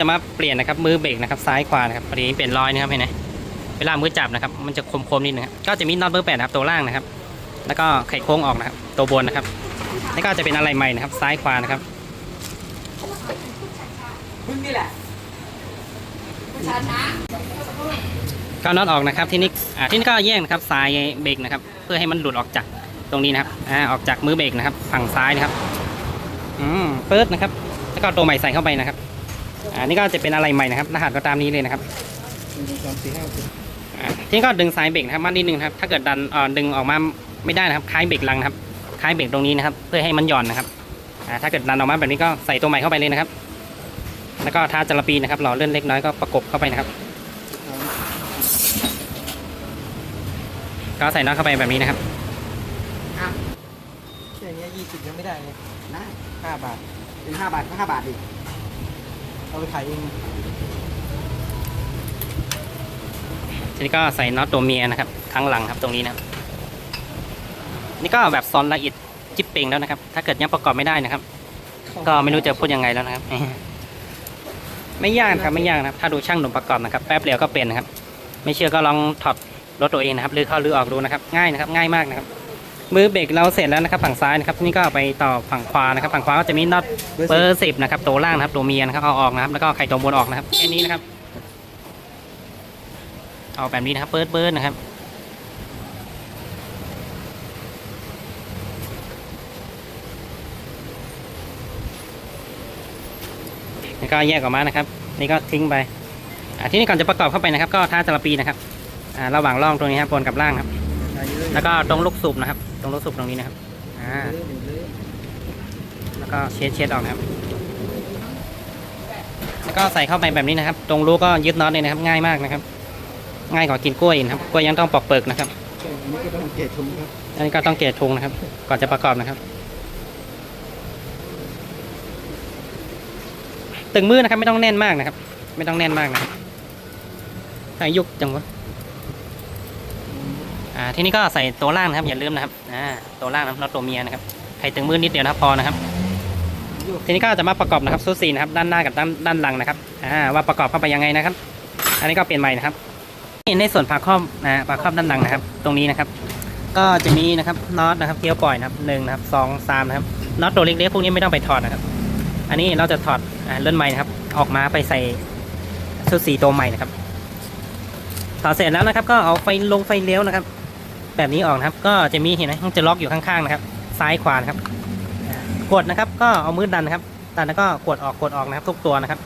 จะมาเปลี่ยนนะครับมือเบรกนะครับซ้ายขวานะครับพอดีเปลี่ยนรอยนะครับเห็นไหมเวลามือจับนะครับมันจะคมๆนิดนึงครับก็จะมีน็อตเบอร์แปดนะครับตัวล่างนะครับ แล้วก็ไขโค้งออกนะครับ ตัวบนนะครับนี่ก็จะเป็นอะไรใหม่นะครับ ซ้ายขวานะครับมึงนี่แหละก็น็อตออกนะครับ ที่นี่อ่าที่นี่ก็แยกนะครับซ้ายเบรกนะครับ เพื่อให้มันหลุดออกจากตรงนี้นะครับอ่าออกจากมือเบรกนะครับ ฝั่งซ้ายนะครับอืมเปิดนะครับ แล้วก็ตัวใหม่ใส่เข้าไปนะครับ อ่านี่ก็จะเป็นอะไรใหม่นะครับ รหัสก็ตามนี้เลยนะครับหนึ่งสองสี่ห้าหกอ่าทีนี้ก็ดึงสายเบรกนะครับมานิดนึงนะครับ ถ้าเกิดดันเอ่อดึงออกมาไม่ได้นะครับ คล้ายเบรกลังนะครับ คล้ายเบรกตรงนี้นะครับ เพื่อให้มันหย่อนนะครับอ่าถ้าเกิดดันออกมาแบบนี้ก็ใส่ตัวใหม่เข้าไปเลยนะครับ แล้วก็ทาจระปีนะครับหล่อเลื่อนเล็กน้อยก็ประกบเข้าไปนะครับ ก็ใส่น็อตเข้าไปแบบนี้นะครับแค่เนี้ยี่สิบยังไม่ได้เลยได้ห้าบาท เป็นห้าบาทก็ห้าบาทดิ เอาไปขายเองทีนี้ก็ใส่น็อตตัวเมียนะครับข้างหลังครับตรงนี้นะครับนี่ก็แบบซอนละเอียดจิ๊บเป่งแล้วนะครับ ถ้าเกิดยังประกอบไม่ได้นะครับ ก็ไม่รู้จะพูดยังไงแล้วนะครับ ไม่ยากครับไม่ยากนะครับ ถ้าดูช่างหนุ่มประกอบนะครับ แป๊บเดียวก็เป็นนะครับ ไม่เชื่อก็ลองถอดรถตัวเองนะครับหรือเข้าหรือออกดูนะครับ ง่ายนะครับ ง่ายมากนะครับ มือเบรกเราเสร็จแล้วนะครับฝั่งซ้ายนะครับทีนี่ก็ไปต่อฝั่งขวานะครับฝั่งขวาก็จะมีน็อตเบอร์สิบนะครับตัวล่างนะครับตัวเมียนะครับเอาออกนะครับแล้วก็ไข่ตัวบนออกนะครับแค่นี้นะครับเอาแบบนี้นะครับเบิดเบิร์ดนะครับแล้วก็แยกออกมานะครับ นี่ก็ทิ้งไปอ่าที่นี่ก่อนจะประกอบเข้าไปนะครับ ก็ท่าจระปีนะครับอ่าระหว่างร่องตรงนี้ครับบนกับล่างครับ แล้วก็ตรงลูกสูบนะครับ ตรงลูกสูบตรงนี้นะครับอ่าแล้วก็เช็ดเช็ดออกนะครับแล้วก็ใส่เข้าไปแบบนี้นะครับ ตรงรูก็ยึดน็อตเลยนะครับ ง่ายมากนะครับ ง่ายกว่ากินกล้วยนะครับกล้วยยังต้องปอกเปลือกนะครับแค่นี้ก็ต้องเกตทุนครับอันนี้ก็ต้องเกตทุงนะครับ ก่อนจะประกอบนะครับ ตึงมือนะครับ ไม่ต้องแน่นมากนะครับ ไม่ต้องแน่นมากนะครับถ้ายุกจังวะ อ่าทีนี้ก็ใส่ตัวล่างนะครับอย่าลืมนะครับอ่าตัวล่างนะครับน็อตตัวเมียนะครับใครตึงมือนิดเดียวนะครับพอนะครับ ทีนี้ก็จะมาประกอบนะครับซูซีนะครับด้านหน้ากับด้านด้านหลังนะครับอ่าว่าประกอบเข้าไปยังไงนะครับ อันนี้ก็เปลี่ยนใหม่นะครับนี่ในส่วนฝาครอบนะฝาครอบด้านหลังนะครับ ตรงนี้นะครับ ก็จะมีนะครับน็อตนะครับเกี่ยวปล่อยนะครับหนึ่งนะครับสองสามนะครับน็อตตัวเล็กๆพวกนี้ไม่ต้องไปถอดนะครับ อันนี้เราจะถอดเลื่อนใหม่นะครับ ออกมาไปใส่ชุดสีตัวใหม่นะครับถอดเสร็จแล้วนะครับ ก็เอาไฟลงไฟเลี้ยวนะครับ แบบนี้ออกนะครับ ก็จะมีเห็นไหมมันจะล็อกอยู่ข้างๆนะครับ ซ้ายขวานะครับ กดนะครับ ก็เอามือดันนะครับดันแล้วก็กดออกกดออกนะครับ ทุกตัวนะครับ